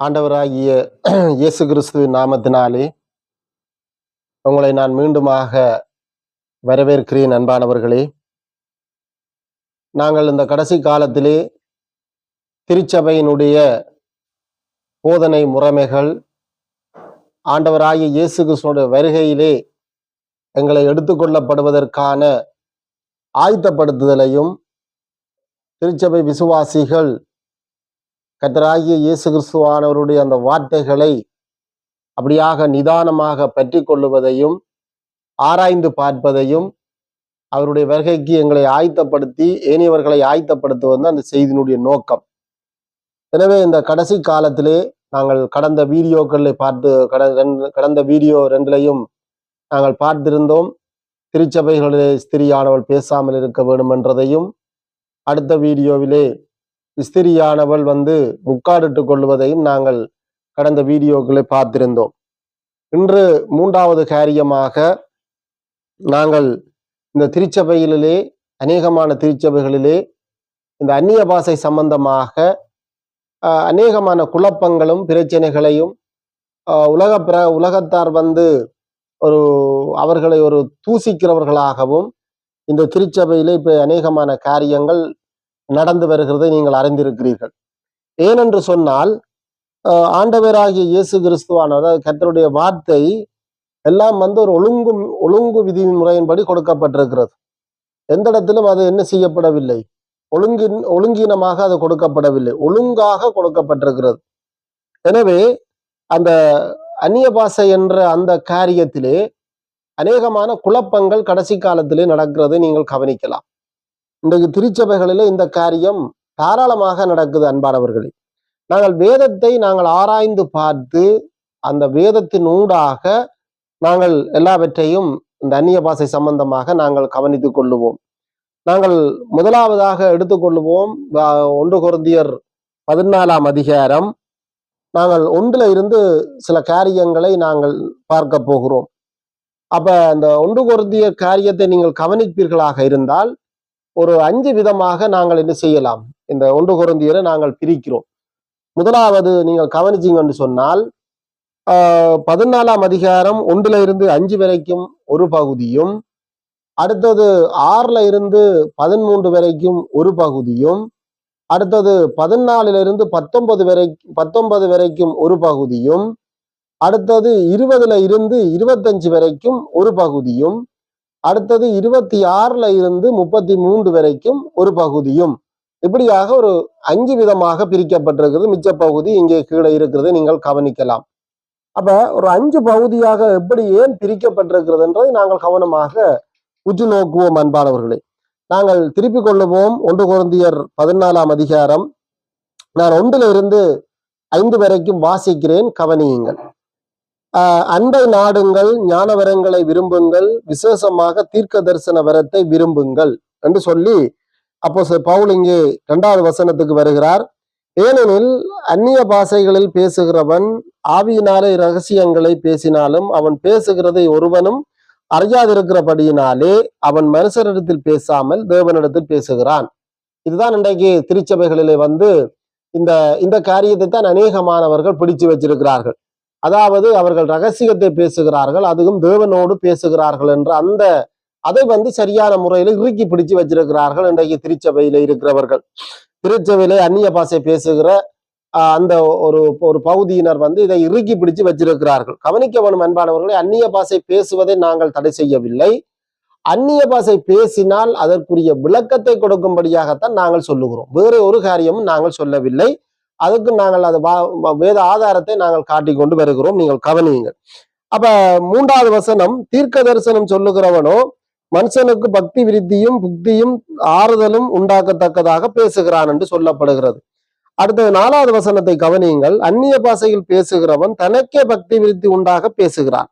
ஆண்டவராகிய இயேசு கிறிஸ்து நாமத்தினாலே உங்களை நான் மீண்டுமாக வரவேற்கிறேன் அன்பானவர்களே. நாங்கள் இந்த கடைசி காலத்திலே திருச்சபையினுடைய போதனை முறைமைகள் ஆண்டவராகிய இயேசு கிறிஸ்துவோட வருகையிலே எங்களை எடுத்துக்கொள்ளப்படுவதற்கான ஆயத்தப்படுத்துதலையும் திருச்சபை விசுவாசிகள் கத்தராகிய இயேசு கிறிஸ்துவானவருடைய அந்த வார்த்தைகளை அப்படியாக நிதானமாக பற்றி கொள்ளுவதையும் ஆராய்ந்து பார்ப்பதையும் அவருடைய வருகைக்கு எங்களை ஆயத்தப்படுத்தி ஏனையவர்களை ஆயத்தப்படுத்துவது அந்த செய்தியினுடைய நோக்கம். எனவே இந்த கடைசி காலத்திலே நாங்கள் கடந்த வீடியோக்களை பார்த்து கட- ரெண்டு- கடந்த வீடியோ ரெண்டுலையும் நாங்கள் பார்த்திருந்தோம். திருச்சபைகளிலே ஸ்திரியானவள் பேசாமல் இருக்க வேண்டும் என்றதையும் அடுத்த வீடியோவிலே ஸ்திரியானவள் வந்து முக்காடிட்டு கொள்வதையும் நாங்கள் கடந்த வீடியோக்களை பார்த்திருந்தோம். இன்று மூன்றாவது காரியமாக நாங்கள் இந்த திருச்சபைகளிலே அநேகமான திருச்சபைகளிலே இந்த அந்நிய பாசை சம்பந்தமாக அநேகமான குழப்பங்களும் பிரச்சனைகளையும் உலக பிர உலகத்தார் வந்து ஒரு அவர்களை ஒரு தூசிக்கிறவர்களாகவும் இந்த திருச்சபையிலே இப்போ அநேகமான காரியங்கள் நடந்து வருகிறதை நீங்கள் அறிந்திருக்கிறீர்கள். ஏனென்று சொன்னால் ஆஹ், ஆண்டவராகிய இயேசு கிறிஸ்துவான அதாவது கர்த்தருடைய வார்த்தை எல்லாம் வந்து ஒரு ஒழுங்கு ஒழுங்கு விதி முறையின்படி கொடுக்கப்பட்டிருக்கிறது. எந்த இடத்திலும் அது என்ன செய்யப்படவில்லை? ஒழுங்கின் ஒழுங்கீனமாக அது கொடுக்கப்படவில்லை. ஒழுங்காக கொடுக்கப்பட்டிருக்கிறது. எனவே அந்த அந்நிய பாஷை என்ற அந்த காரியத்திலே அநேகமான குழப்பங்கள் கடைசி காலத்திலே நடக்கிறதை நீங்கள் கவனிக்கலாம். இன்றைக்கு திருச்சபைகளிலே இந்த காரியம் தாராளமாக நடக்குது அன்பானவர்களே நாங்கள் வேதத்தை நாங்கள் ஆராய்ந்து பார்த்து அந்த வேதத்தின் ஊடாக நாங்கள் எல்லாவற்றையும் இந்த அந்நிய பாசை சம்பந்தமாக நாங்கள் கவனித்துக் கொள்ளுவோம். நாங்கள் முதலாவதாக எடுத்துக்கொள்ளுவோம் ஒன்று குருந்தியர் பதினாலாம் அதிகாரம். நாங்கள் ஒன்றுல இருந்து சில காரியங்களை நாங்கள் பார்க்க போகிறோம். அப்ப அந்த ஒன்று குருந்திய காரியத்தை நீங்கள் கவனிப்பீர்களாக இருந்தால் ஒரு அஞ்சு விதமாக நாங்கள் என்ன செய்யலாம்? இந்த ஒன்று கொருந்தியரை நாங்கள் பிரிக்கிறோம். முதலாவது நீங்கள் கவனிச்சிங்கன்னு சொன்னால் பதினாலாம் அதிகாரம் ஒன்றுல இருந்து அஞ்சு வரைக்கும் ஒரு பகுதியும் அடுத்தது ஆறுல இருந்து பதிமூன்று வரைக்கும் ஒரு பகுதியும் அடுத்தது பதினாலுல இருந்து பத்தொன்பது வரை பத்தொன்பது வரைக்கும் ஒரு பகுதியும் அடுத்தது இருபதுல இருந்து இருபத்தஞ்சு வரைக்கும் ஒரு பகுதியும் அடுத்தது இருபத்தி ஆறுல இருந்து முப்பத்தி மூன்று வரைக்கும் ஒரு பகுதியும். இப்படியாக ஒரு அஞ்சு விதமாக பிரிக்கப்பட்டிருக்கிறது மிச்ச பகுதி இங்கே கீழே இருக்கிறதை நீங்கள் கவனிக்கலாம். அப்ப ஒரு அஞ்சு பகுதியாக எப்படி ஏன் பிரிக்கப்பட்டிருக்கிறது என்றதை நாங்கள் கவனமாக உற்று நோக்குவோம் அன்பானவர்களே. நாங்கள் திருப்பிக் கொள்ளுவோம். ஒன்று குழந்தையர் பதினாலாம் அதிகாரம். நான் ஒன்றில் இருந்து ஐந்து வரைக்கும் வாசிக்கிறேன். கவனியுங்கள். ஆஹ் நாடுங்கள் ஞான வரங்களை விரும்புங்கள் விசேஷமாக தீர்க்க தரிசன வரத்தை விரும்புங்கள் என்று சொல்லி அப்போ பவுல் இங்கே இரண்டாவது வசனத்துக்கு வருகிறார். ஏனெனில் அந்நிய பாஷைகளில் பேசுகிறவன் ஆவியினாலே ரகசியங்களை பேசினாலும் அவன் பேசுகிறதை ஒருவனும் அறியாதிருக்கிறபடியினாலே அவன் மனுஷரிடத்தில் பேசாமல் தேவனிடத்தில் பேசுகிறான். இதுதான் இன்றைக்கு திருச்சபைகளிலே வந்து இந்த இந்த காரியத்தை தான் அநேகமானவர்கள் பிடிச்சு வச்சிருக்கிறார்கள். அதாவது அவர்கள் ரகசியத்தை பேசுகிறார்கள் அதுவும் தேவனோடு பேசுகிறார்கள் என்ற அந்த அதை வந்து சரியான முறையில் இறுக்கி பிடிச்சு வச்சிருக்கிறார்கள் இன்றைக்கு திருச்சபையில இருக்கிறவர்கள். திருச்சபையில அந்நிய பாசை பேசுகிற அந்த ஒரு ஒரு பகுதியினர் வந்து இதை இறுக்கி பிடிச்சு வச்சிருக்கிறார்கள். கவனிக்க வேணும் அன்பானவர்களை அந்நிய பாசை பேசுவதை நாங்கள் தடை செய்யவில்லை. அந்நிய பாசை பேசினால் அதற்குரிய விளக்கத்தை கொடுக்கும்படியாகத்தான் நாங்கள் சொல்லுகிறோம். வேறு ஒரு காரியமும் நாங்கள் சொல்லவில்லை. அதுக்கு நாங்கள் அது வா- வேத ஆதாரத்தை நாங்கள் காட்டி கொண்டு வருகிறோம். நீங்கள் கவனியுங்கள். அப்ப மூன்றாவது வசனம் தீர்க்க தரிசனம் சொல்லுகிறவனோ மனுஷனுக்கு பக்தி விருத்தியும் புக்தியும் ஆறுதலும் உண்டாக்கத்தக்கதாக பேசுகிறான் என்று சொல்லப்படுகிறது. அடுத்தது நாலாவது வசனத்தை கவனியுங்கள். அந்நிய பாஷையில் பேசுகிறவன் தனக்கே பக்தி விருத்தி உண்டாக பேசுகிறான்.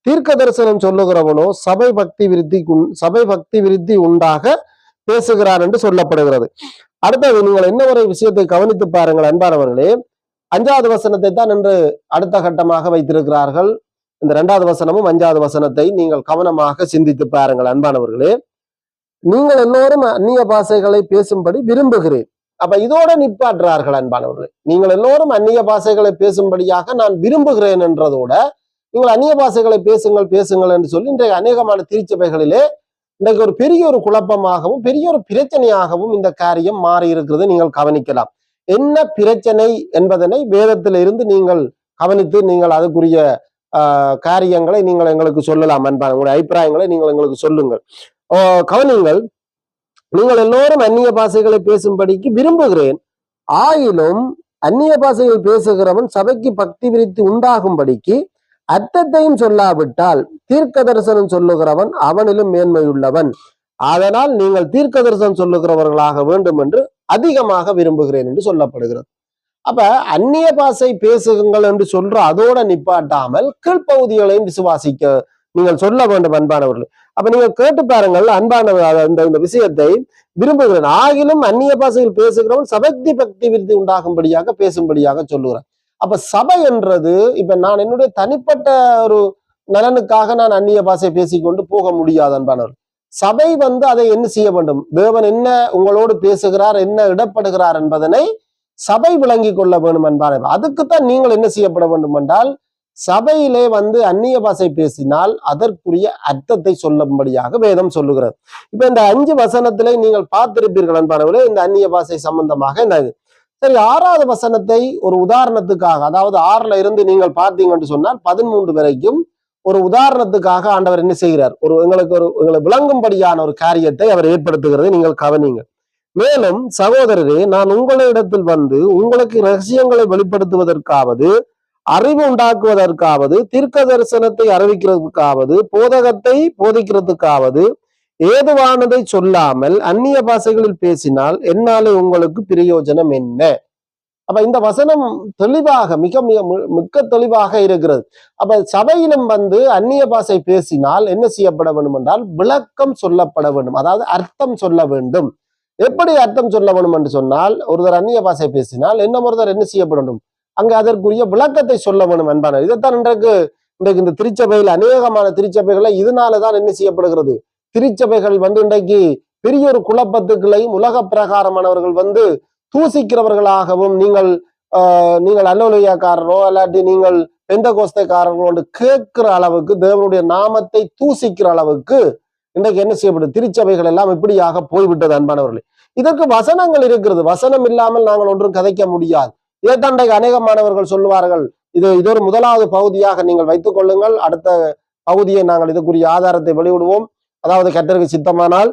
தீர்க்க தரிசனம் சொல்லுகிறவனோ சபை பக்தி விருத்தி சபை பக்தி விருத்தி உண்டாக பேசுகிறான் என்று சொல்லப்படுகிறது. அடுத்தது நீங்கள் என்ன ஒரு விஷயத்தை கவனித்து பாருங்கள் அன்பானவர்களே. அஞ்சாவது வசனத்தை தான் இன்று அடுத்த கட்டமாக வைத்திருக்கிறார்கள். இந்த இரண்டாவது வசனமும் அஞ்சாவது வசனத்தை நீங்கள் கவனமாக சிந்தித்து பாருங்கள் அன்பானவர்களே. நீங்கள் எல்லோரும் அந்நிய பாஷைகளை பேசும்படி விரும்புகிறேன். அப்ப இதோட நிப்பாட்டுறார்கள் அன்பானவர்களே. நீங்கள் எல்லோரும் அந்நிய பாஷைகளை பேசும்படியாக நான் விரும்புகிறேன் என்றதோட நீங்கள் அந்நிய பாஷைகளை பேசுங்கள் பேசுங்கள் என்று சொல்லி இன்றைய அநேகமான திருச்சபைகளிலே இன்றைக்கு ஒரு பெரிய ஒரு குழப்பமாகவும் பெரிய ஒரு பிரச்சனையாகவும் இந்த காரியம் மாறி இருக்கிறது. நீங்கள் கவனிக்கலாம். என்ன பிரச்சனை என்பதனை வேதத்திலிருந்து நீங்கள் கவனித்து நீங்கள் அதுக்குரிய ஆஹ், காரியங்களை நீங்கள் எங்களுக்கு சொல்லலாம் அன்பான உங்களுடைய அபிப்பிராயங்களை நீங்கள் எங்களுக்கு சொல்லுங்கள். ஓ, கவனிங்கள் நீங்கள் எல்லோரும் அந்நிய பாஷைகளை பேசும்படிக்கு விரும்புகிறேன். ஆயினும் அந்நிய பாஷைகள் பேசுகிறவன் சபைக்கு பக்தி விரித்து உண்டாகும்படிக்கு அர்த்தத்தையும் சொல்லாவிட்டால் தீர்க்க தரிசனம் சொல்லுகிறவன் அவனிலும் மேன்மையுள்ளவன். அதனால் நீங்கள் தீர்க்க தரிசனம் சொல்லுகிறவர்களாக வேண்டும் என்று அதிகமாக விரும்புகிறேன் என்று சொல்லப்படுகிறது. அப்ப அந்நிய பாசை பேசுங்கள் என்று சொல்ற அதோட நிப்பாட்டாமல் கீழ்ப்பகுதிகளையும் விசுவாசிக்க நீங்கள் சொல்ல வேண்டும் அன்பானவர்கள். அப்ப நீங்க கேட்டு பாருங்கள் அன்பான இந்த இந்த விஷயத்தை விரும்புகிறேன். ஆகிலும் அந்நிய பாசையில் பேசுகிறவன் சபக்தி பக்தி விருத்தி உண்டாகும்படியாக பேசும்படியாக சொல்லுகிறேன். அப்ப சபை என்றது இப்ப நான் என்னுடைய தனிப்பட்ட ஒரு நலனுக்காக நான் அந்நிய பாசை பேசிக்கொண்டு போக முடியாது அன்பானவர் சபை வந்து அதை என்ன செய்ய வேண்டும்? தேவன் என்ன உங்களோடு பேசுகிறார் என்ன இடப்படுகிறார் என்பதனை சபை விளங்கி கொள்ள வேண்டும் அன்பானவர் அதுக்குத்தான் நீங்கள் என்ன செய்யப்பட வேண்டும் என்றால் சபையிலே வந்து அந்நிய பாஷை பேசினால் அதற்குரிய அர்த்தத்தை சொல்லும்படியாக வேதம் சொல்லுகிறது. இப்ப இந்த அஞ்சு வசனத்திலே நீங்கள் பார்த்திருப்பீர்கள் அன்பானவர்களே இந்த அந்நிய பாசை சம்பந்தமாக இந்த சரி ஆறாவது வசனத்தை ஒரு உதாரணத்துக்காக அதாவது ஆறுல இருந்து நீங்கள் பார்த்தீங்கன்னு சொன்னால் பதிமூன்று வரைக்கும் ஒரு உதாரணத்துக்காக ஆண்டவர் என்ன செய்கிறார்? ஒரு எங்களுக்கு ஒரு எங்களை விளங்கும்படியான ஒரு காரியத்தை அவர் ஏற்படுத்துகிறதை நீங்கள் கவனிங்க மேலும் சகோதரரே நான் உங்களிடத்தில் வந்து உங்களுக்கு ரகசியங்களை வெளிப்படுத்துவதற்காவது அறிவு உண்டாக்குவதற்காவது தீர்க்க தரிசனத்தை அறிவிக்கிறதுக்காவது போதகத்தை போதிக்கிறதுக்காவது ஏதுவானதை சொல்லாமல் அந்நிய பாஷைகளில் பேசினால் என்னாலே உங்களுக்கு பிரயோஜனம் என்ன? அப்ப இந்த வசனம் தெளிவாக மிக மிக மிக்க தெளிவாக இருக்கிறது. அப்ப சபையிலும் வந்து அந்நிய பாஷை பேசினால் என்ன செய்யப்பட வேண்டும் என்றால் விளக்கம் சொல்லப்பட வேண்டும். அதாவது அர்த்தம் சொல்ல வேண்டும். எப்படி அர்த்தம் சொல்ல வேண்டும் என்று சொன்னால் ஒருத்தர் அந்நிய பாஷை பேசினால் என்ன ஒருத்தர் என்ன செய்யப்பட வேண்டும்? அதற்குரிய விளக்கத்தை சொல்ல வேண்டும் என்பான இதைத்தான் இன்றைக்கு இன்றைக்கு இந்த திருச்சபையில் அநேகமான திருச்சபைகளை இதனாலதான் என்ன செய்யப்படுகிறது? திருச்சபைகள் வந்து இன்றைக்கு பெரிய ஒரு குழப்பத்துக்களையும் உலக பிரகாரமானவர்கள் வந்து தூசிக்கிறவர்களாகவும் நீங்கள் ஆஹ், நீங்கள் அல்லோலியாக்காரரோ அல்லாட்டி நீங்கள் பெந்த கோஸ்தைக்காரர்களோ என்று கேட்கிற அளவுக்கு தேவனுடைய நாமத்தை தூசிக்கிற அளவுக்கு இன்றைக்கு என்ன செய்யப்படுது? திருச்சபைகள் எல்லாம் இப்படியாக போய்விட்டது அன்பானவர்களே. இதற்கு வசனங்கள் இருக்கிறது. வசனம் இல்லாமல் நாங்கள் ஒன்றும் கதைக்க முடியாது. இதைத்தண்டைக்கு அநேக மாணவர்கள் சொல்லுவார்கள் இது இது ஒரு முதலாவது பகுதியாக நீங்கள் வைத்துக் கொள்ளுங்கள். அடுத்த பகுதியை நாங்கள் இதுக்குரிய ஆதாரத்தை வெளியிடுவோம். அதாவது கத்தருக்கு சித்தமானால்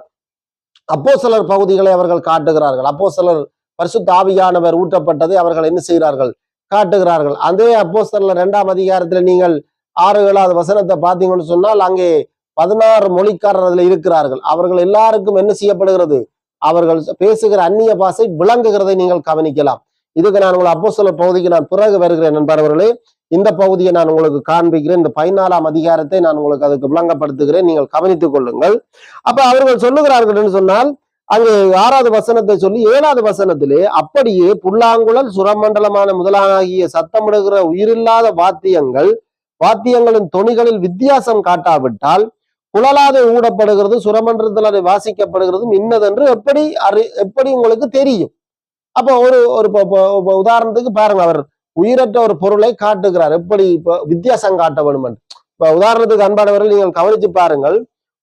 அப்போ சிலர் பகுதிகளை அவர்கள் காட்டுகிறார்கள். அப்போ சிலர் பரிசு தாவியானவர் ஊட்டப்பட்டதை அவர்கள் என்ன செய்கிறார்கள்? காட்டுகிறார்கள். அதே அப்போ சிலர் இரண்டாம் அதிகாரத்துல நீங்கள் ஆறு ஏழாவது வசனத்தை பார்த்தீங்கன்னு சொன்னால் அங்கே பதினாறு மொழிக்காரர் அதில் இருக்கிறார்கள். அவர்கள் எல்லாருக்கும் என்ன செய்யப்படுகிறது? அவர்கள் பேசுகிற அந்நிய பாஷை விளங்குகிறதை நீங்கள் கவனிக்கலாம். இதுக்கு நான் உங்களை அப்போ சில பகுதிக்கு நான் பிறகு வருகிறேன் நண்பர்களே. இந்த பகுதியை நான் உங்களுக்கு காண்பிக்கிறேன். இந்த பதினாலாம் அதிகாரத்தை நான் உங்களுக்கு அதுக்கு விளங்கப்படுத்துகிறேன். நீங்கள் கவனித்துக் கொள்ளுங்கள். அப்ப அவர்கள் சொல்லுகிறார்கள் என்று சொன்னால் அங்கு ஆறாவது வசனத்தை சொல்லி ஏழாவது வசனத்திலே அப்படியே புல்லாங்குழல் சுரமண்டலமான முதலாகிய சத்தமிடுகிற உயிரில்லாத வாத்தியங்கள் வாத்தியங்களின் தொனிகளில் வித்தியாசம் காட்டாவிட்டால் குழலாத ஊடப்படுகிறது சுரமண்டலத்தில் அதை வாசிக்கப்படுகிறது இன்னதென்று எப்படி அறி எப்படி உங்களுக்கு தெரியும்? அப்போ ஒரு ஒரு உதாரணத்துக்கு பாருங்க அவர் உயிரற்ற ஒரு பொருளை காட்டுகிறார். எப்படி இப்ப வித்தியாசம் காட்ட வேண்டும் இப்போ இப்ப உதாரணத்துக்கு அன்பானவர்கள் நீங்கள் கவனிச்சு பாருங்கள்.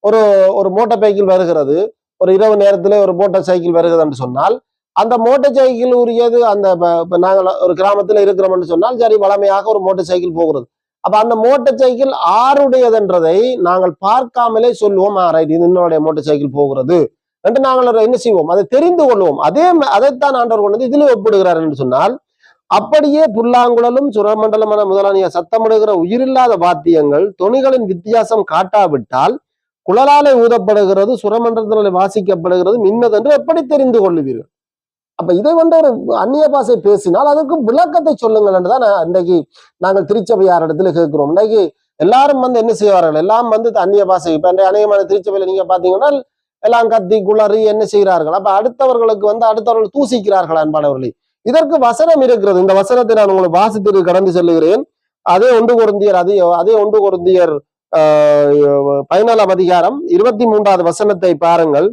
ஒரு ஒரு மோட்டார் சைக்கிள் வருகிறது. ஒரு இரவு நேரத்துல ஒரு மோட்டார் சைக்கிள் வருகிறது என்று சொன்னால் அந்த மோட்டார் சைக்கிள் உரியது அந்த இப்போ நாங்கள் ஒரு கிராமத்துல இருக்கிறோம் என்று சொன்னால் சரி வளமையாக ஒரு மோட்டார் சைக்கிள் போகிறது. அப்ப அந்த மோட்டார் சைக்கிள் ஆறுடையதென்றதை நாங்கள் பார்க்காமலே சொல்லுவோம் "ஆ, ரைட் இது என்னுடைய மோட்டார் சைக்கிள் போகிறது. என்று நாங்கள் என்ன செய்வோம்? அதை தெரிந்து கொள்வோம். அதே அதைத்தான் ஆண்டவர் கொண்டு வந்து இதில் ஒப்பிடுகிறார் என்று சொன்னால் அப்படியே புல்லாங்குழலும் சுரமண்டலமான முதலானிய சத்தமிடுகிற உயிரில்லாத வாத்தியங்கள் தொனிகளின் வித்தியாசம் காட்டாவிட்டால் குழலாலே ஊதப்படுகிறது சுரமண்டலத்தில் வாசிக்கப்படுகிறது இன்னதென்று எப்படி தெரிந்து கொள்ளுவீர்கள்? அப்ப இதை வந்து ஒரு அந்நிய பாசை பேசினால் அதுக்கு விளக்கத்தை சொல்லுங்கள் என்று தான் இன்றைக்கு நாங்கள் திருச்சபையார் இடத்துல கேட்கிறோம். இன்றைக்கு எல்லாரும் வந்து என்ன செய்வார்கள்? எல்லாம் வந்து அந்நிய பாஷை. இப்ப இன்றைய அநேகமான திருச்சபையில நீங்க பாத்தீங்கன்னா எல்லாம் கத்தி குளறி என்ன செய்கிறார்கள்? அப்ப அடுத்தவர்களுக்கு வந்து அடுத்தவர்கள் தூசிக்கிறார்கள் அன்பானவர்களே. இதற்கு வசனம் இருக்கிறது. இந்த வசனத்தை நான் உங்களுக்கு வாசித்து கடந்து செல்லுகிறேன். அதே ஒன்று குருந்தியர் அதே அதே ஒன்று குருந்தியர் ஆஹ், பதினாலாம் அதிகாரம் இருபத்தி மூன்றாவது வசனத்தை பாருங்கள்.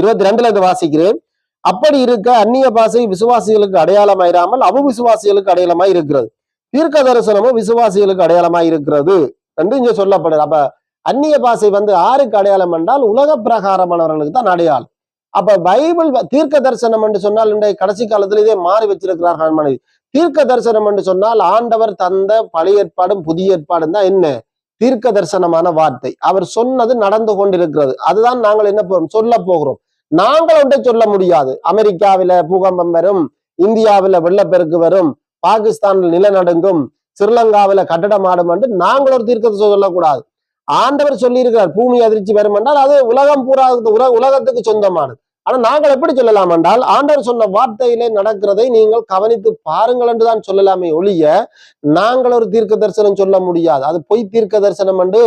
இருபத்தி ரெண்டுல இருந்து வாசிக்கிறேன். அப்படி இருக்க அந்நிய பாசை விசுவாசிகளுக்கு அடையாளமாயிராமல் அபவிசுவாசிகளுக்கு அடையாளமாய் இருக்கிறது தீர்க்க தரிசனமும் விசுவாசிகளுக்கு அடையாளமாய் இருக்கிறது என்று இங்க சொல்லப்படுது. அப்ப அந்நிய பாசை வந்து ஆருக்கு அடையாளம் என்றால் உலக பிரகாரமானவர்களுக்கு தான் அடையாளம். அப்ப பைபிள் தீர்க்க தரிசனம் என்று சொன்னால் இன்றைய கடைசி காலத்தில் இதே மாறி வச்சிருக்கிறார் மனைவி. தீர்க்க தரிசனம் என்று சொன்னால் ஆண்டவர் தந்த பழைய ஏற்பாடும் புதிய ஏற்பாடும் தான் என்ன? தீர்க்க தரிசனமான வார்த்தை. அவர் சொன்னது நடந்து கொண்டிருக்கிறது. அதுதான் நாங்கள் என்ன போறோம்? சொல்ல போகிறோம். நாங்கள் ஒன்றை சொல்ல முடியாது. அமெரிக்காவில பூகம்பம் வரும் இந்தியாவில வெள்ளப்பெருக்கு வரும் பாகிஸ்தானில் நிலநடுங்கும் ஸ்ரீலங்காவில கட்டடம் ஆடும் என்று நாங்கள் ஒரு தீர்க்கத்தை சொல்லக்கூடாது. ஆண்டவர் சொல்லியிருக்கிறார் பூமி அதிர்ச்சி வரும் என்றால் அது உலகம் பூரா உலக உலகத்துக்கு சொந்தமானது. ஆனா நாங்கள் எப்படி சொல்லலாம் என்றால் ஆண்டவர் சொன்ன வார்த்தையிலே நடக்கிறதை நீங்கள் கவனித்து பாருங்கள் என்று தான் சொல்லலாமே ஒழிய நாங்கள் ஒரு தீர்க்க தரிசனம் சொல்ல முடியாது. அது பொய் தீர்க்க தரிசனம் என்று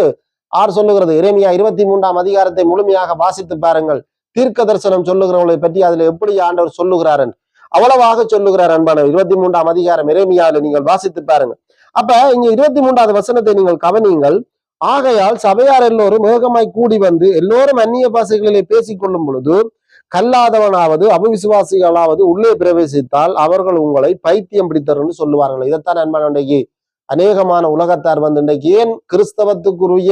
ஆர் சொல்லுகிறது. இறைமையா இருபத்தி மூன்றாம் அதிகாரத்தை முழுமையாக வாசித்து பாருங்கள். தீர்க்க தரிசனம் சொல்லுகிறவங்களை பற்றி அதுல எப்படி ஆண்டவர் சொல்லுகிறார் அவ்வளவாக சொல்லுகிறார் அன்பான இருபத்தி மூன்றாம் அதிகாரம் இறைமையால நீங்கள் வாசித்து பாருங்கள். அப்ப இங்க இருபத்தி மூன்றாவது வசனத்தை நீங்கள் கவனியுங்கள் ஆகையால் சபையார் எல்லோரும் ஏகமாய் கூடி வந்து எல்லோரும் அந்நிய பாசைகளிலே பேசிக் கொள்ளும் பொழுது கல்லாதவனாவது அபவிசுவாசிகளாவது உள்ளே பிரவேசித்தால் அவர்கள் உங்களை பைத்தியம் பிடித்தர்னு சொல்லுவார்கள். இதைத்தான் அன்பான இன்றைக்கு அநேகமான உலகத்தார் வந்து இன்றைக்கு ஏன் கிறிஸ்தவத்துக்குரிய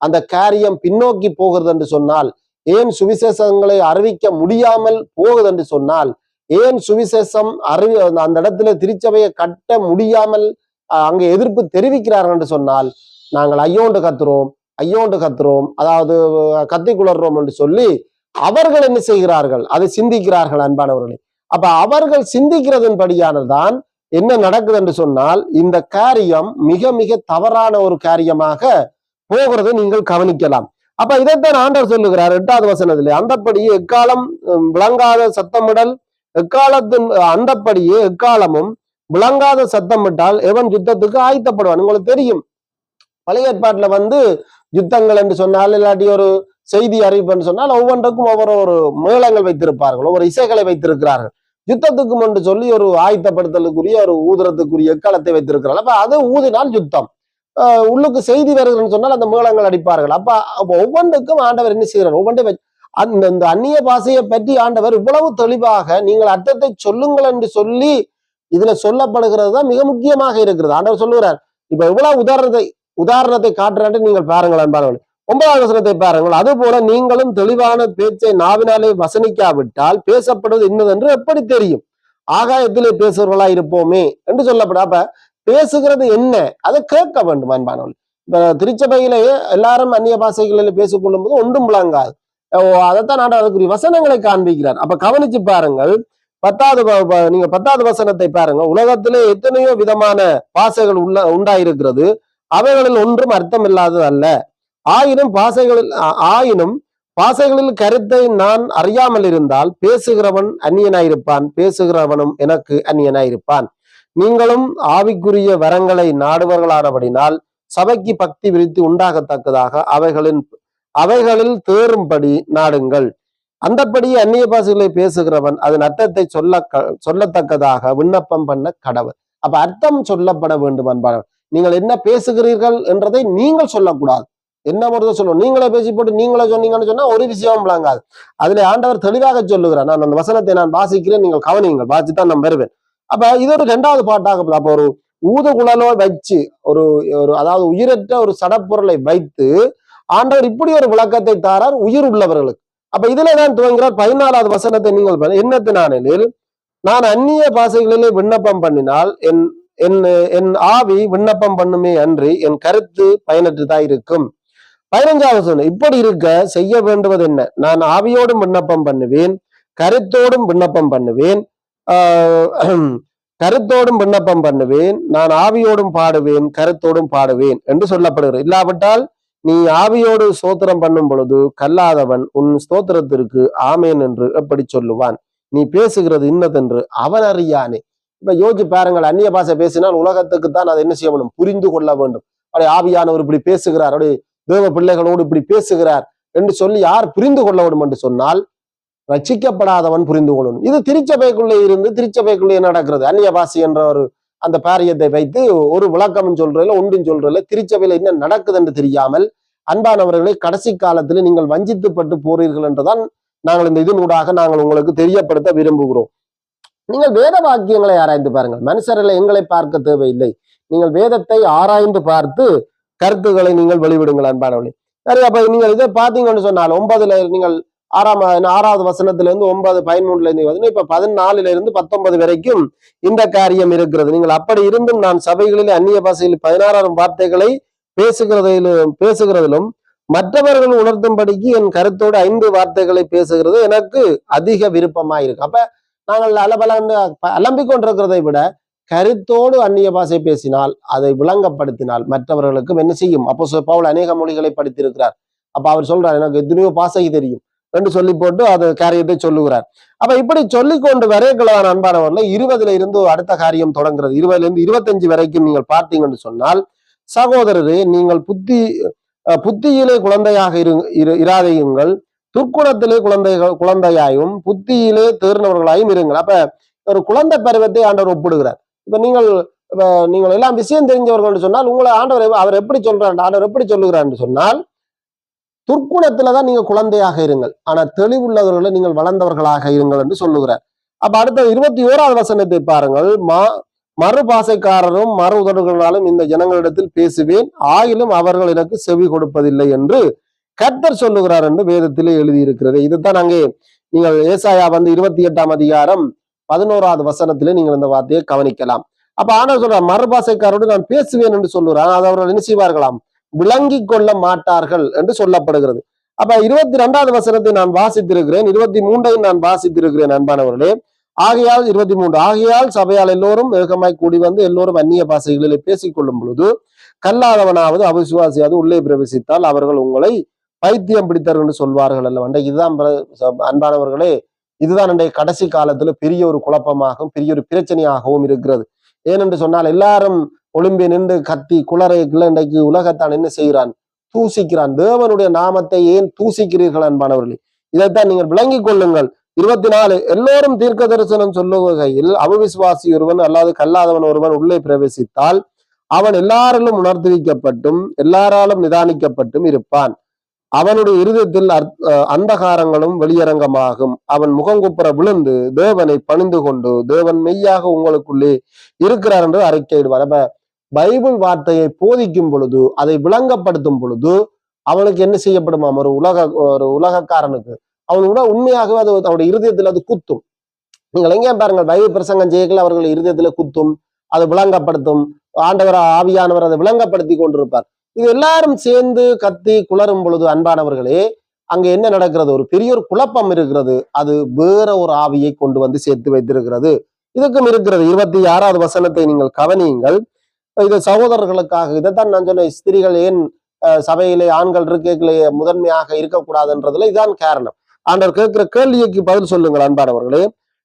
அந்த காரியம் பின்னோக்கி போகிறது என்று சொன்னால் ஏன் சுவிசேஷங்களை அறிவிக்க முடியாமல் போகுது என்று சொன்னால் ஏன் சுவிசேஷம் அறிவி அந்த இடத்துல திருச்சபையை கட்ட முடியாமல் அஹ், அங்கே எதிர்ப்பு தெரிவிக்கிறார்கள் என்று சொன்னால் நாங்கள் ஐயோண்டு கத்துறோம் ஐயோண்டு கத்துறோம் அதாவது கத்தி குளர்றோம் என்று சொல்லி அவர்கள் என்ன செய்கிறார்கள்? அதை சிந்திக்கிறார்கள் அன்பானவர்களே. அப்ப அவர்கள் சிந்திக்கிறதன் படியானதான் என்ன நடக்குது என்று சொன்னால் இந்த காரியம் மிக மிக தவறான ஒரு காரியமாக போகிறதை நீங்கள் கவனிக்கலாம். அப்ப இதைத்தான் ஆண்டவர் சொல்லுகிறார் எட்டாவது வசனத்திலே அந்தப்படியே எக்காலம் விளங்காத சத்தமிடல் எக்காலத்தின் அந்தப்படியே எக்காலமும் விளங்காத சத்தமிட்டால் எவன் யுத்தத்துக்கு ஆயத்தப்படுவான்? உங்களுக்கு தெரியும். பழைய ஏற்பாட்டில் வந்து யுத்தங்கள் என்று சொன்னால் இல்லாட்டி ஒரு செய்தி அறிவிப்பு என்று சொன்னால் ஒவ்வொன்றுக்கும் ஒவ்வொரு ஒரு மேளங்கள் வைத்திருப்பார்கள் ஒவ்வொரு இசைகளை வைத்திருக்கிறார்கள். யுத்தத்துக்கும் என்று சொல்லி ஒரு ஆயத்தப்படுத்தலுக்குரிய ஒரு ஊதுறதுக்குரிய எக்காலத்தை வைத்திருக்கிறார்கள். அப்ப அது ஊதினால் யுத்தம். ஆஹ் உள்ளுக்கு செய்தி வருகிறதுன்னு சொன்னால் அந்த மேளங்கள் அடிப்பார்கள். அப்ப ஒவ்வொன்றுக்கும் ஆண்டவர் என்ன செய்கிறார்? ஒவ்வொன்றை அந்த இந்த அந்நிய பாஷையை பற்றி ஆண்டவர் இவ்வளவு தெளிவாக நீங்கள் அர்த்தத்தை சொல்லுங்கள் என்று சொல்லி இதுல சொல்லப்படுகிறது தான் மிக முக்கியமாக இருக்கிறது. ஆண்டவர் சொல்லுகிறார் இப்ப இவ்வளவு உதாரணத்தை உதாரணத்தை காட்டுறாட்டு நீங்கள் பாருங்கள் அன்பானவர்களே. ஒன்பதாவது வசனத்தை பாருங்கள். அதுபோல நீங்களும் தெளிவான பேச்சை நாவினாலே வசனிக்காவிட்டால் பேசப்படுவது இன்னதென்று எப்படி தெரியும்? ஆகாயத்திலே பேசுகிறவர்களா இருப்போமே என்று சொல்லப்படும். அப்ப பேசுகிறது என்ன? அதை கேட்க வேண்டும் அன்பானவர்கள். இப்ப திருச்சபையிலேயே எல்லாரும் அந்நிய பாஷைகளில் பேசிக்கொள்ளும் போது ஒன்றும் விளங்காது ஓ, அதைத்தான் ஆண்டவர் அதுக்குரிய வசனங்களை காண்பிக்கிறார். அப்ப கவனிச்சு பாருங்கள். பத்தாவது நீங்க பத்தாவது வசனத்தை பாருங்க உலகத்திலே எத்தனையோ விதமான பாசைகள் உள்ள உண்டாயிருக்கிறது. அவைகளில் ஒன்றும் அர்த்தம் இல்லாதது அல்ல ஆயினும் பாசைகளில் ஆயினும் பாசைகளில் கருத்தை நான் அறியாமல் இருந்தால் பேசுகிறவன் அந்நியனாயிருப்பான் பேசுகிறவனும் எனக்கு அந்நியனாயிருப்பான். நீங்களும் ஆவிக்குரிய வரங்களை நாடுவர்களானபடினால் சபைக்கு பக்தி விரித்து உண்டாகத்தக்கதாக அவைகளின் அவைகளில் தேறும்படி நாடுங்கள். அந்தப்படி அந்நிய பாசைகளை பேசுகிறவன் அதன் அர்த்தத்தை சொல்ல க- சொல்லத்தக்கதாக விண்ணப்பம் பண்ண கடவுள். அப்ப அர்த்தம் சொல்லப்பட வேண்டும் அன்பாளர் நீங்கள் என்ன பேசுகிறீர்கள் என்றதை நீங்கள் சொல்லக்கூடாது. என்ன முறையை சொல்லணும் நீங்களே பேசி போட்டு நீங்களே சொன்னீங்கன்னு சொன்னா ஒரு விஷயம் விளங்காது. அதுல ஆண்டவர் தெளிவாக சொல்லுகிறார். நான் அந்த வசனத்தை நான் வாசிக்கிறேன் நீங்கள் கவனியுங்கள். வாசித்தான் நான் வருவேன். அப்ப இது ஒரு ரெண்டாவது பாட்டாக அப்ப ஒரு ஊதுகுழலோ வச்சு ஒரு ஒரு அதாவது உயிரற்ற ஒரு சடப்பொருளை வைத்து ஆண்டவர் இப்படி ஒரு விளக்கத்தை தாரார் உயிர் உள்ளவர்களுக்கு. அப்ப இதுல தான் துவங்குகிறார் பதினாலாவது வசனத்தை நீங்கள் என்னத்தினானில் நான் அந்நிய பாசைகளிலே விண்ணப்பம் பண்ணினால் என் என் என் ஆவி விண்ணப்பம் பண்ணுமே அன்றி என் கருத்து பயனற்றுதான் இருக்கும். பதினஞ்சாவது சொன்ன இப்படி இருக்க செய்ய வேண்டுவது என்ன? நான் ஆவியோடும் விண்ணப்பம் பண்ணுவேன் கருத்தோடும் விண்ணப்பம் பண்ணுவேன் ஆஹ் கருத்தோடும் விண்ணப்பம் பண்ணுவேன் நான் ஆவியோடும் பாடுவேன் கருத்தோடும் பாடுவேன் என்று சொல்லப்படுகிறது. இல்லாவிட்டால் நீ ஆவியோடு ஸ்தோத்திரம் பண்ணும் பொழுது கல்லாதவன் உன் ஸ்தோத்திரத்திற்கு ஆமேன் என்று எப்படி சொல்லுவான்? நீ பேசுகிறது இன்னதென்று அவன் அறியானே. இப்ப யோசிச்சு பாருங்கள் அந்நிய பாஷை பேசினால் உலகத்துக்கு தான் அதை என்ன செய்ய வேண்டும்? புரிந்து கொள்ள வேண்டும். அப்படி ஆவியானவர் இப்படி பேசுகிறார் அப்படி தேவ பிள்ளைகளோடு இப்படி பேசுகிறார் என்று சொல்லி யார் புரிந்து கொள்ள வேண்டும் என்று சொன்னால் ரட்சிக்கப்படாதவன் புரிந்து கொள்ளணும். இது திருச்சபைக்குள்ளே இருந்து திருச்சபைக்குள்ளே நடக்கிறது? அந்நிய பாசி என்ற ஒரு அந்த பாரியத்தை வைத்து ஒரு விளக்கம் சொல்றதுல ஒன்றும் சொல்றதுல திருச்சபையில என்ன நடக்குது என்று தெரியாமல் அன்பானவர்களை கடைசி காலத்தில் நீங்கள் வஞ்சித்துப்பட்டு போறீர்கள் என்றுதான் நாங்கள் இந்த இதனூடாக நாங்கள் உங்களுக்கு தெரியப்படுத்த விரும்புகிறோம். நீங்கள் வேத வாக்கியங்களை ஆராய்ந்து பாருங்கள். மனுஷர்களை எங்களை பார்க்க தேவையில்லை. நீங்கள் வேதத்தை ஆராய்ந்து பார்த்து கருத்துக்களை நீங்கள் வெளிவிடுங்கள் அன்பானவர்களே. சரி அப்ப நீங்கள் இதை பார்த்தீங்கன்னு சொன்னால் ஒன்பதுல நீங்கள் ஆறாம் ஆறாவது வசனத்துல இருந்து ஒன்பது பதிமூணுல இருந்து வந்து இப்ப பதினாலுல இருந்து பத்தொன்பது வரைக்கும் இந்த காரியம் இருக்கிறது. நீங்கள் அப்படி இருந்தும் நான் சபைகளில் அந்நிய பாஷையில் பதினாறாயிரம் வார்த்தைகளை பேசுகிறதிலும் பேசுகிறதிலும் மற்றவர்கள் உணர்த்தும்படிக்கு என் கருத்தோடு ஐந்து வார்த்தைகளை பேசுகிறது. எனக்கு அதிக விருப்பமா இருக்கு அப்ப நாங்கள் அலபலந்து அலம்பிக் கொண்டிருக்கிறதை விட கருத்தோடு அந்நிய பாசை பேசினால் அதை விளங்கப்படுத்தினால் மற்றவர்களுக்கும் என்ன செய்யும்? அப்போ பவுல் அநேக மொழிகளை படித்திருக்கிறார். அப்ப அவர் சொல்றார் எனக்கு எத்தனையோ பாசை தெரியும் என்று சொல்லி போட்டு அது காரியத்தை சொல்லுகிறார். அப்ப இப்படி சொல்லி கொண்டு வரைகளான அன்பானவர்ல இருபதுல இருந்து அடுத்த காரியம் தொடங்குறது. இருபதுல இருந்து இருபத்தஞ்சு வரைக்கும் நீங்கள் பார்த்தீங்கன்னு சொன்னால் சகோதரரே நீங்கள் புத்தி புத்தியிலே குழந்தையாக இரு- இராதையுங்கள் துர்க்குணத்திலே குழந்தைகள் குழந்தையாயும் புத்தியிலே தேர்ந்தவர்களாயும் இருங்கள். அப்ப ஒரு குழந்தை பருவத்தை ஆண்டவர் ஒப்பிடுகிறார். இப்ப நீங்கள் இப்ப நீங்கள் எல்லாம் விஷயம் தெரிஞ்சவர்கள் என்று சொன்னால் உங்களை ஆண்டவர் அவர் எப்படி சொல்றார் ஆண்டவர் எப்படி சொல்லுகிறார் என்று சொன்னால் துர்க்குணத்துலதான் நீங்க குழந்தையாக இருங்கள். ஆனா தெளிவுள்ளவர்களை நீங்கள் வளர்ந்தவர்களாக இருங்கள் என்று சொல்லுகிறார். அப்ப அடுத்த இருபத்தி ஓராவது வசனத்தை பாருங்கள். மா மறுபாசைக்காரரும் மறு உதடுகளாலும் இந்த ஜனங்களிடத்தில் பேசுவேன். ஆயிலும் அவர்கள் எனக்கு செவி கொடுப்பதில்லை என்று கர்த்தர் சொல்லுகிறார் என்று வேதத்திலே எழுதியிருக்கிறது. இதுதான் அங்கே நீங்கள் ஏசாயா வந்து இருபத்தி எட்டாம் அதிகாரம் பதினோராவது வசனத்திலே நீங்கள் இந்த வார்த்தையை கவனிக்கலாம். அப்ப ஆனால் சொல்ற மறுபாசைக்காரோடு நான் பேசுவேன் என்று சொல்லுறான் அது அவர்கள் என்ன செய்வார்களாம்? விளங்கி கொள்ள மாட்டார்கள் என்று சொல்லப்படுகிறது. அப்ப இருபத்தி ரெண்டாவது வசனத்தை நான் வாசித்திருக்கிறேன். இருபத்தி மூன்றையும் நான் வாசித்திருக்கிறேன் அன்பானவர்களே. ஆகையால் இருபத்தி மூன்று ஆகையால் சபையால் எல்லோரும் வேகமாய் கூடி வந்து எல்லோரும் அந்நிய பாஷைகளிலே பேசிக்கொள்ளும் பொழுது கல்லாதவனாவது அவிசுவாசியாவது உள்ளே பிரவேசித்தால் அவர்கள் உங்களை பைத்தியம் பிடித்தவர்கள் சொல்வார்கள் அல்ல அன்றைக்கு இதுதான் அன்பானவர்களே இதுதான் இன்றைய கடைசி காலத்துல பெரிய ஒரு குழப்பமாகவும் பெரிய ஒரு பிரச்சனையாகவும் இருக்கிறது. ஏனென்று சொன்னால் எல்லாரும் ஒளிம்பி நின்று கத்தி குளறைக்குள்ள இன்றைக்கு உலகத்தான் என்ன செய்கிறான்? தூசிக்கிறான். தேவனுடைய நாமத்தை ஏன் தூசிக்கிறீர்கள் அன்பானவர்களே? இதைத்தான் நீங்கள் விளங்கிக் கொள்ளுங்கள். இருபத்தி நாலு எல்லோரும் தீர்க்க தரிசனம் சொல்லுகையில் அவிசுவாசி ஒருவன் அல்லாது கல்லாதவன் ஒருவன் உள்ளே பிரவேசித்தால் அவன் எல்லாரிலும் உணர்த்துவிக்கப்பட்டும் எல்லாராலும் நிதானிக்கப்பட்டும் இருப்பான். அவனுடைய இருதயத்தில் அஹ் அந்தகாரங்களும் வெளியரங்கமாகும். அவன் முகங்குப்புற விழுந்து தேவனை பணிந்து கொண்டு தேவன் மெய்யாக உங்களுக்குள்ளே இருக்கிறார் என்று அறிக்கையிடுவார். அப்ப பைபிள் வார்த்தையை போதிக்கும் பொழுது அதை விளங்கப்படுத்தும் பொழுது அவனுக்கு என்ன செய்யப்படுமாம் ஒரு உலக ஒரு உலகக்காரனுக்கு. அவனோட உண்மையாகவே அது அவனுடைய இருதயத்தில் அது குத்தும். நீங்கள் எங்கேயும் பாருங்கள் பைபிள் பிரசங்கம் செய்யல அவர்கள் இருதயத்துல குத்தும் அது விளங்கப்படுத்தும். ஆண்டவர் ஆவியானவர் அதை விளங்கப்படுத்தி கொண்டிருப்பார். இது எல்லாரும் சேர்ந்து கத்தி குளரும் பொழுது அன்பானவர்களே அங்க என்ன நடக்கிறது? ஒரு பெரிய ஒரு குழப்பம் இருக்கிறது. அது வேற ஒரு ஆவியை கொண்டு வந்து சேர்த்து வைத்திருக்கிறது. இதுக்கும் இருக்கிறது. இருபத்தி ஆறாவது வசனத்தை நீங்கள் கவனியுங்கள். இது சகோதரர்களுக்காக இதைத்தான் நான் சொன்னேன் ஸ்திரீகள் ஏன் அஹ், சபையிலே ஆண்கள் இருக்கைகளே முதன்மையாக இருக்கக்கூடாதுன்றதுல இதுதான் காரணம். ஆண்டவர் கேட்கிற கேள்விக்கு பதில் சொல்லுங்கள் அன்பானவர்களே.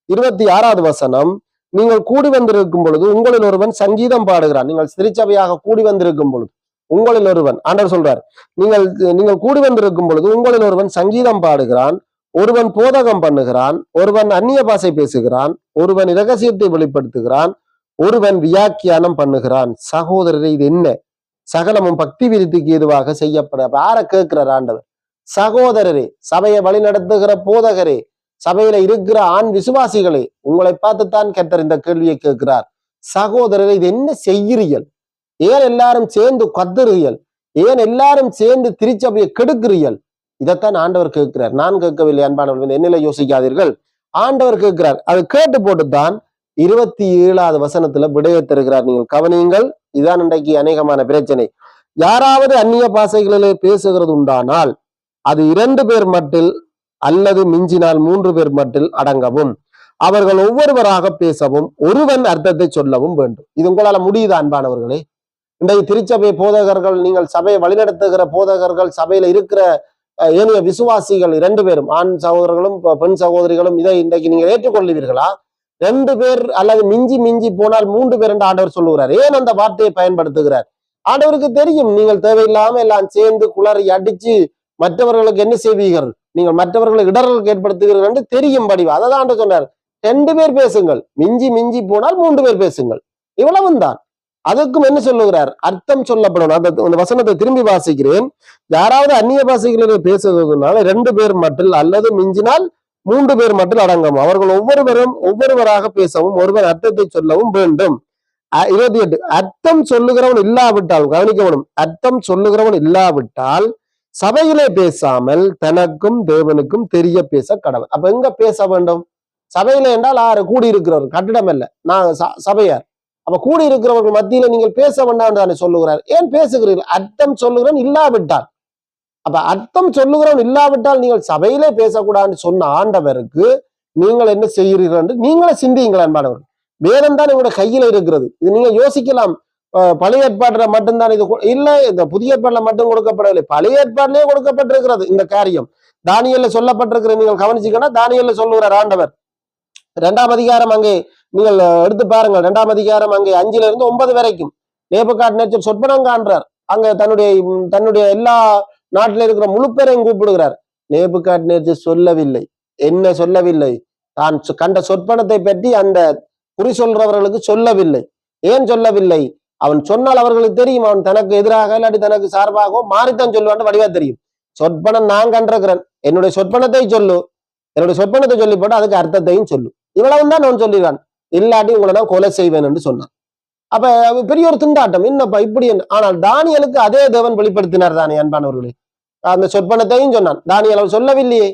இருபத்தி ஆறாவது வசனம் நீங்கள் கூடி வந்திருக்கும் பொழுது உங்களில் ஒருவன் சங்கீதம் பாடுகிறான். நீங்கள் திருச்சபையாக கூடி வந்திருக்கும் பொழுது உங்களில் ஒருவன். ஆண்டவர் சொல்றார் நீங்கள் நீங்கள் கூடி வந்திருக்கும் பொழுது உங்களில் ஒருவன் சங்கீதம் பாடுகிறான் ஒருவன் போதகம் பண்ணுகிறான் ஒருவன் அந்நிய பாஷை பேசுகிறான் ஒருவன் இரகசியத்தை வெளிப்படுத்துகிறான் ஒருவன் வியாக்கியானம் பண்ணுகிறான். சகோதரரை இது என்ன? சகலமும் பக்தி விருத்திக்கு எதுவாக செய்யப்பட அப்ப யார கேட்கிறார் ஆண்டவர்? சகோதரரே சபையை வழிநடத்துகிற போதகரே சபையில இருக்கிற ஆண் விசுவாசிகளே உங்களை பார்த்துத்தான் கர்த்தர் இந்த கேள்வியை கேட்கிறார். சகோதரரை இது என்ன செய்கிறீர்கள்? ஏன் எல்லாரும் சேர்ந்து கத்துறீர்கள் ஏன் எல்லாரும் சேர்ந்து திருச்சபையை கெடுக்கிறீர்கள் இதைத்தான் ஆண்டவர் கேட்கிறார். நான் கேட்கவில்லை அன்பானவர்கள் என்னில யோசிக்காதீர்கள். ஆண்டவர் கேட்கிறார். அது கேட்டு போட்டுத்தான் இருபத்தி ஏழாவது வசனத்துல விடையை தருகிறார். நீங்கள் கவனியுங்கள் இதுதான் இன்றைக்கு அநேகமான பிரச்சனை. யாராவது அந்நிய பாஷைகளிலே பேசுகிறது உண்டானால் அது இரண்டு பேர் மட்டில் அல்லது மிஞ்சினால் மூன்று பேர் மட்டில் அடங்கவும் அவர்கள் ஒவ்வொருவராக பேசவும் ஒருவன் அர்த்தத்தை சொல்லவும் வேண்டும். இது உங்களால முடியுது அன்பானவர்களே? இன்றைக்கு திருச்சபை போதகர்கள் நீங்கள் சபையை வழிநடத்துகிற போதகர்கள் சபையில இருக்கிற ஏனைய விசுவாசிகள் இரண்டு பேரும் ஆண் சகோதரர்களும் பெண் சகோதரிகளும் இதை இன்றைக்கு நீங்கள் ஏற்றுக்கொள்வீர்களா ரெண்டு பேர் அல்லது மிஞ்சி மிஞ்சி போனால் மூன்று பேர் என்று ஆண்டவர் சொல்லுகிறார். ஏன் அந்த வார்த்தையை பயன்படுத்துகிறார்? ஆண்டவருக்கு தெரியும் நீங்கள் தேவையில்லாம எல்லாம் சேர்ந்து குளறி அடிச்சு மற்றவர்களுக்கு என்ன செய்வீர்கள்? நீங்கள் மற்றவர்களுக்கு இடர்களுக்கு ஏற்படுத்துகிறீர்கள் என்று தெரியும் படிவா அதை தான் ஆண்டவர் சொன்னார். ரெண்டு பேர் பேசுங்கள். மிஞ்சி மிஞ்சி போனால் மூன்று பேர் பேசுங்கள். இவ்வளவுதான் அதுக்கும் என்ன சொல்லுகிறார்? அர்த்தம் சொல்லப்படும் அந்த அந்த வசனத்தை திரும்பி வாசிக்கிறேன். யாராவது அந்நிய பாஷைகளில் பேசுவதனால ரெண்டு பேர் மட்டும் அல்லது மிஞ்சினால் மூன்று பேர் மட்டும் அடங்கும். அவர்கள் ஒவ்வொருவரும் ஒவ்வொருவராக பேசவும் ஒருவர் அர்த்தத்தை சொல்லவும் வேண்டும். இருபத்தி எட்டு. அர்த்தம் சொல்லுகிறவன் இல்லாவிட்டால் கவனிக்கணும். அர்த்தம் சொல்லுகிறவன் இல்லாவிட்டால் சபையிலே பேசாமல் தனக்கும் தேவனுக்கும் தெரிய பேச கடவுள். அப்ப எங்க பேச வேண்டும்? சபையில என்றால் ஆறு கூடி இருக்கிறவர் கட்டிடம் இல்லை நான் ச- சபையார். அப்ப கூடி இருக்கிறவர்கள் மத்தியில நீங்கள் பேச வேண்டாம் தானே சொல்லுகிறார். ஏன் பேசுகிறீர்கள்? அர்த்தம் சொல்லுகிறவன் இல்லாவிட்டால். அப்ப அர்த்தம் சொல்லுகிறவன் இல்லாவிட்டால் நீங்கள் சபையிலே பேசக்கூடாதுன்னு சொன்ன ஆண்டவருக்கு நீங்கள் என்ன செய்கிறீர்கள் என்று நீங்களே சிந்தியுங்கள் அன்பானவர்கள். வேதம் தான் உங்களோட கையில இருக்கிறது. இது நீங்க யோசிக்கலாம். பழைய ஏற்பாடுல மட்டும்தான் இது இல்ல இந்த புதிய ஏற்பாடுல மட்டும் கொடுக்கப்படவில்லை. பழைய ஏற்பாடுலயே கொடுக்கப்பட்டிருக்கிறது இந்த காரியம். தானியல்ல சொல்லப்பட்டிருக்கிற நீங்கள் கவனிச்சீங்கன்னா தானியல்ல சொல்லுகிறார் ஆண்டவர். இரண்டாம் அதிகாரம் அங்கே நீங்கள் எடுத்து பாருங்கள். இரண்டாம் அதிகாரம் அங்கே அஞ்சுல இருந்து ஒன்பது வரைக்கும். நேபுகாட் நேச்சர் சொற்பனம் காண்றார். அங்க தன்னுடைய தன்னுடைய எல்லா நாட்டில இருக்கிற முழு பேரையும் கூப்பிடுகிறார். நேபுகாட் நேச்சர் சொல்லவில்லை. என்ன சொல்லவில்லை? தான் கண்ட சொற்பனத்தை பற்றி அந்த குறி சொல்றவர்களுக்கு சொல்லவில்லை. ஏன் சொல்லவில்லை? அவன் சொன்னால் அவர்களுக்கு தெரியும். அவன் தனக்கு எதிராக இல்லாட்டி தனக்கு சார்பாக மாறித்தான் சொல்லுவான் வடிவா தெரியும். சொற்பனம் நான் கண்டிருக்கிறேன். என்னுடைய சொற்பனத்தை சொல்லு. என்னுடைய சொற்பனத்தை சொல்லி போட்டு அதுக்கு அர்த்தத்தையும் சொல்லு. இவ்வளவு தான் நான் சொல்லிடுறான் இல்லாட்டி உங்களை நான் கொலை செய்வேன் என்று சொன்னான். அப்ப பெரிய ஒரு திண்டாட்டம். என்னப்பா இப்படி ஆனால் தானியலுக்கு அதே தேவன் வெளிப்படுத்தினார் தானே அன்பானவர்களே. அந்த சொற்பனத்தையும் சொன்னான். தானியல் அவன் சொல்லவில்லையே.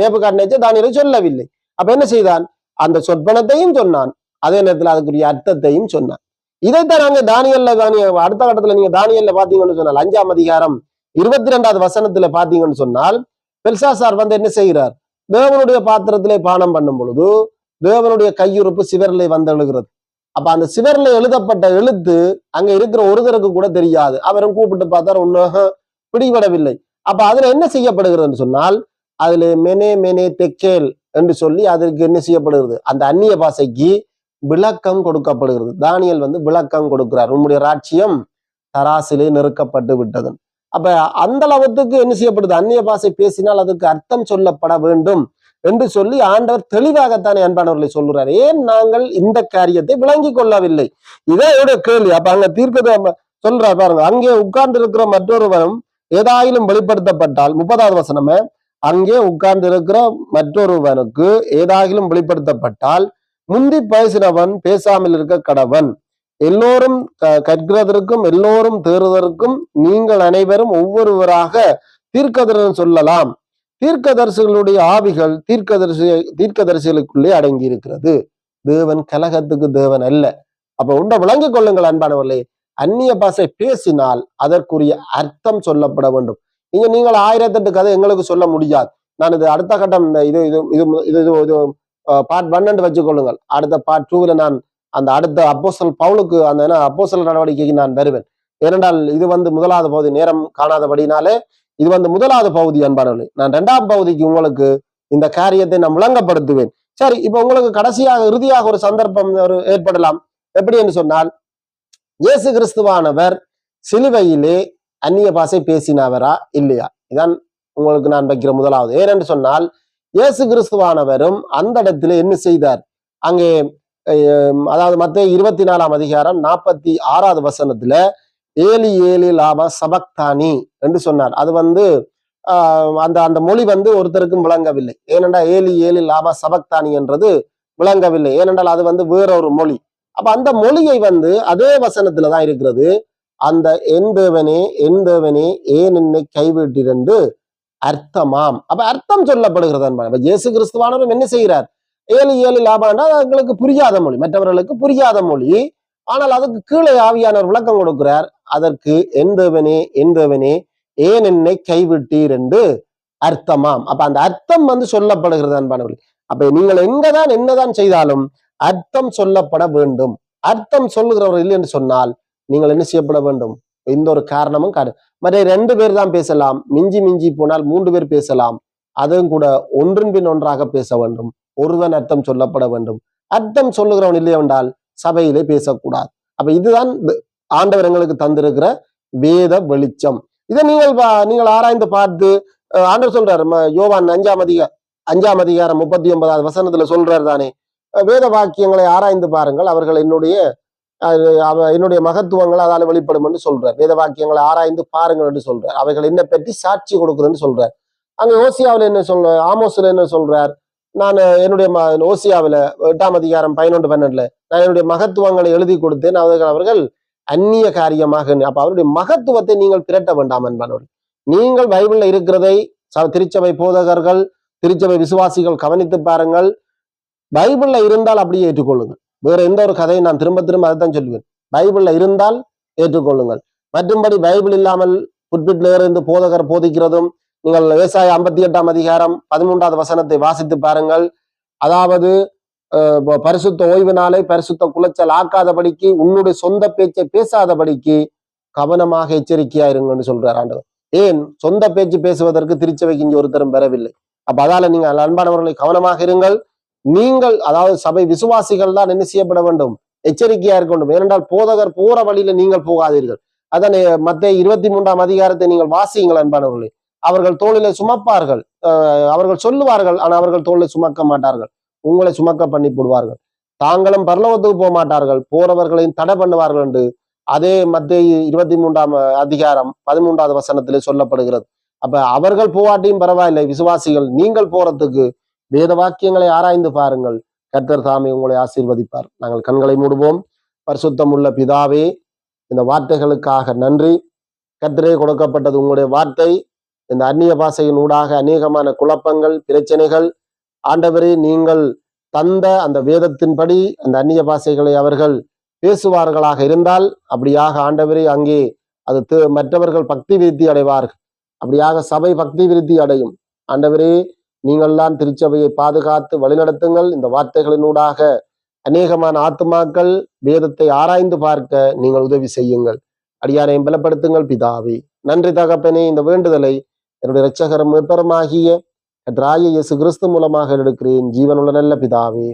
நேப்பு காட்டினே சொல்லவில்லை. அப்ப என்ன செய்தான்? அந்த சொற்பனத்தையும் சொன்னான். அதே நேரத்துல அதுக்குரிய அர்த்தத்தையும் சொன்னான். இதைத்தான் நாங்க தானியல்ல தானிய அடுத்த கட்டத்துல நீங்க தானியல்ல பாத்தீங்கன்னு சொன்னால் அஞ்சாம் அதிகாரம் இருபத்தி ரெண்டாவது வசனத்துல பாத்தீங்கன்னு சொன்னால் பெல்சாசார் வந்து என்ன செய்கிறார்? தேவனுடைய பாத்திரத்திலே பானம் பண்ணும் பொழுது தேவனுடைய கையுறுப்பு சிவரிலே வந்து எழுகிறது அப்ப அந்த சிவரில் எழுதப்பட்ட எழுத்து அங்க இருக்கிற ஒருத்தருக்கு கூட தெரியாது. அவரும் கூப்பிட்டு பார்த்தார் ஒன்றாக பிடிபடவில்லை. அப்ப அதுல என்ன செய்யப்படுகிறதுன்னு சொன்னால் அதுல மெனே மெனே தெக்கேல் என்று சொல்லி அதற்கு என்ன செய்யப்படுகிறது? அந்த அந்நிய பாசைக்கு விளக்கம் கொடுக்கப்படுகிறது. தானியல் வந்து விளக்கம் கொடுக்கிறார். உம்முடைய ராட்சியம் தராசிலே நெருக்கப்பட்டு விட்டது. அப்ப அந்த அளவுக்கு என்ன செய்யப்படுது? அந்நிய பாசை பேசினால் அதுக்கு அர்த்தம் சொல்லப்பட வேண்டும். என்று சொல்லி ஆண்டவர் தெளிவாகத்தானே அன்பானவர்களை சொல்லுறாரு. ஏன் நாங்கள் இந்த காரியத்தை விளங்கி கொள்ளவில்லை? இதே கேள்வி. அப்ப அங்க தீர்க்கத சொல்றாரு பாருங்க. அங்கே உட்கார்ந்து இருக்கிற மற்றொருவரும் ஏதாயிலும் வெளிப்படுத்தப்பட்டால் முப்பதாவது வசனமே அங்கே உட்கார்ந்து இருக்கிற மற்றொருவனுக்கு ஏதாகிலும் வெளிப்படுத்தப்பட்டால் முந்தி பேசினவன் பேசாமல் இருக்க கடவன். எல்லோரும் க- கற்கிறதற்கும் எல்லோரும் தேறுவதற்கும் நீங்கள் அனைவரும் ஒவ்வொருவராக தீர்க்கதரிசனம் சொல்லலாம். தீர்க்கதரிசிகளுடைய ஆவிகள் தீர்க்கதரிசி தீர்க்கதரிசிகளுக்குள்ளே அடங்கி இருக்கிறது தேவன் கலகத்துக்கு தேவன் அல்ல. அப்ப உண்டை விளங்கிக் கொள்ளுங்கள் அன்பானவர்களே. அந்நிய பாஷை பேசினால் அதற்குரிய அர்த்தம் சொல்லப்பட வேண்டும். இங்க நீங்கள் ஆயிரத்தெட்டு கதை எங்களுக்கு சொல்ல முடியாது. நான் இது அடுத்த கட்டம் இந்த இது இது இது இது இது இது பார்ட் பன்னெண்டு வச்சுக்கொள்ளுங்கள் அடுத்த பார்ட் டூவில் நான் அந்த அடுத்த அப்போசல் பவுலுக்கு அந்த அப்போசல் நடவடிக்கைக்கு நான் வருவேன். ஏனென்றால் இது வந்து முதலாவது பகுதி நேரம் காணாதபடினாலே இது வந்து முதலாவது பகுதி அன்பானவர்களே. நான் இரண்டாம் பகுதிக்கு உங்களுக்கு இந்த காரியத்தை நான் விளங்கப்படுத்துவேன். சரி இப்ப உங்களுக்கு கடைசியாக இறுதியாக ஒரு சந்தர்ப்பம் ஒரு ஏற்படலாம். எப்படி என்று சொன்னால் இயேசு கிறிஸ்துவானவர் சிலுவையிலே அந்நிய பாஷை பேசினவரா இல்லையா? இதான் உங்களுக்கு நான் வைக்கிற முதலாவது. ஏனென்று சொன்னால் இயேசு கிறிஸ்துவானவரும் அந்த இடத்துல என்ன செய்தார்? அங்கே அதாவது மத்திய இருபத்தி நாலாம் அதிகாரம் நாற்பத்தி ஆறாவது வசனத்துல ஏழு ஏழு லாப சபக்தானி என்று சொன்னார். அது வந்து ஆஹ், அந்த அந்த மொழி வந்து ஒருத்தருக்கும் விளங்கவில்லை. ஏனென்றால் ஏலி ஏழு லாப சபக்தானி என்றது விளங்கவில்லை. ஏனென்றால் அது வந்து வேற ஒரு மொழி. அப்ப அந்த மொழியை வந்து அதே வசனத்துல தான் இருக்கிறது. அந்த என் தேவனே என் தேவனே ஏன் என்னை கைவிட்டிரண்டு அர்த்தமாம். அப்ப அர்த்தம் சொல்லப்படுகிறது அன்பான. இயேசு கிறிஸ்துவானவரும் என்ன செய்கிறார்? ஏழு ஏழு லாபாண்டா எங்களுக்கு புரியாத மொழி. மற்றவர்களுக்கு புரியாத மொழி. ஆனால் அதுக்கு கீழே ஆவியானவர் விளக்கம் கொடுக்கிறார் அதற்கு என்றவனே என்றவனே ஏன் என்னை கைவிட்டீர் என்று அர்த்தமாம். அப்ப அந்த அர்த்தம் வந்து சொல்லப்படுகிறது அன்பானவர்கள். அப்ப நீங்கள் எங்கதான் என்னதான் செய்தாலும் அர்த்தம் சொல்லப்பட வேண்டும். அர்த்தம் சொல்லுகிறவர் இல்லை என்று சொன்னால் நீங்கள் என்ன செய்யப்பட வேண்டும்? எந்த ஒரு காரணமும் காரணம் மற்ற ரெண்டு பேர் தான் பேசலாம். மிஞ்சி மிஞ்சி போனால் மூன்று பேர் பேசலாம். அதுவும் கூட ஒன்றின் பின் ஒன்றாக பேச வேண்டும். ஒருவன் அர்த்தம் சொல்லப்பட வேண்டும். அர்த்தம் சொல்லுகிறவன் இல்லை என்றால் சபையிலே பேசக்கூடாது. அப்ப இதுதான் ஆண்டவர் எங்களுக்கு தந்திருக்கிற வேத வெளிச்சம். இதை நீங்கள் நீங்கள் ஆராய்ந்து பார்த்து ஆண்டவர் சொல்றாரு யோவான் அஞ்சாம் அதிகார அஞ்சாம் அதிகாரம் முப்பத்தி ஒன்பதாவது வசனத்துல சொல்றாரு தானே. வேத வாக்கியங்களை ஆராய்ந்து பாருங்கள் அவர்கள் என்னுடைய அவ என்னுடைய மகத்துவங்கள் அதால வெளிப்படும் என்று சொல்றார். வேத வாக்கியங்களை ஆராய்ந்து பாருங்கள் என்று சொல்றார். அவைகள் என்ன பற்றி சாட்சி கொடுக்குதுன்னு சொல்றார். அங்க ஓசியாவில் என்ன சொல்ற ஆமோஸ்ல என்ன சொல்றார்? நான் என்னுடைய ம ஓசியாவில் எட்டாம் அதிகாரம் பதினொன்று பன்னெண்டில் நான் என்னுடைய மகத்துவங்களை எழுதி கொடுத்தேன் அவர்கள் அவர்கள் அந்நிய காரியமாக அப்போ அவருடைய மகத்துவத்தை நீங்கள் திரட்ட வேண்டாம் என்பனோடு நீங்கள் பைபிளில் இருக்கிறதை ச- திருச்சபை போதகர்கள் திருச்சபை விசுவாசிகள் கவனித்து பாருங்கள். பைபிள்ல இருந்தால் அப்படியே ஏற்றுக்கொள்ளுங்கள். வேற எந்த ஒரு கதையும் நான் திரும்ப திரும்ப அதைத்தான் சொல்லுவேன் பைபிள்ல இருந்தால் ஏற்றுக்கொள்ளுங்கள். மற்றும்படி பைபிள் இல்லாமல் புட்பிட்ல இருந்து போதகர் போதிக்கிறதும் நீங்கள் விவசாய ஐம்பத்தி எட்டாம் அதிகாரம் பதிமூன்றாவது வசனத்தை வாசித்து பாருங்கள். அதாவது பரிசுத்த ஓய்வு நாளை பரிசுத்த குலைச்சல் ஆக்காதபடிக்கு உன்னுடைய சொந்த பேச்சை பேசாதபடிக்கு கவனமாக எச்சரிக்கையா இருங்கன்னு சொல்றார் ஆண்டவர். ஏன்? சொந்த பேச்சு பேசுவதற்கு திருச்சபைக்கு இங்கே ஒருத்தரும் பெறவில்லை அப்ப அதால நீங்கள் அன்பானவர்களை கவனமாக இருங்கள். நீங்கள் அதாவது சபை விசுவாசிகள் தான் என்ன செய்யப்பட வேண்டும்? எச்சரிக்கையா இருக்க வேண்டும். ஏனென்றால் போதகர் போற வழியில நீங்கள் போகாதீர்கள். அதனை மத்திய இருபத்தி மூன்றாம் அதிகாரத்தை நீங்கள் வாசியுங்கள் அன்பானவர்களே. அவர்கள் தோளில சுமப்பார்கள். அவர்கள் சொல்லுவார்கள் ஆனால் அவர்கள் தோளில் சுமக்க மாட்டார்கள். உங்களை சுமக்க பண்ணி போடுவார்கள். தாங்களும் பரலோகத்துக்கு போக மாட்டார்கள். போறவர்களையும் தடை பண்ணுவார்கள் என்று அதே மத்திய இருபத்தி மூன்றாம் அதிகாரம் பதிமூன்றாவது வசனத்திலே சொல்லப்படுகிறது. அப்ப அவர்கள் போவாட்டியும் பரவாயில்லை. விசுவாசிகள் நீங்கள் போறதுக்கு வேத வாக்கியங்களை ஆராய்ந்து பாருங்கள். கர்த்தர் தாமே உங்களை ஆசீர்வதிப்பார். நாங்கள் கண்களை மூடுவோம். பரிசுத்தம் உள்ள பிதாவே இந்த வார்த்தைகளுக்காக நன்றி. கர்த்தரே கொடுக்கப்பட்டது உங்களுடைய வார்த்தை. இந்த அந்நிய பாசையின் ஊடாக அநேகமான குழப்பங்கள் பிரச்சனைகள் ஆண்டவரே நீங்கள் தந்த அந்த வேதத்தின்படி அந்த அந்நிய பாஷைகளை அவர்கள் பேசுவார்களாக இருந்தால் அப்படியாக ஆண்டவரே அங்கே அது மற்றவர்கள் பக்தி விருத்தி அடைவார்கள். அப்படியாக சபை பக்தி விருத்தி அடையும். ஆண்டவரே நீங்கள்தான் திருச்சபையை பாதுகாத்து வழிநடத்துங்கள். இந்த வார்த்தைகளினூடாக அநேகமான ஆத்துமாக்கள் வேதத்தை ஆராய்ந்து பார்க்க நீங்கள் உதவி செய்யுங்கள். அடியாரையும் பலப்படுத்துங்கள் பிதாவே. நன்றி தகப்பனே இந்த வேண்டுதலை என்னுடைய இரட்சகரும் மீட்பருமாகிய கர்த்தராகிய இயேசு கிறிஸ்து மூலமாக எடுக்கிறேன். ஜீவனுள்ள நல்ல பிதாவே.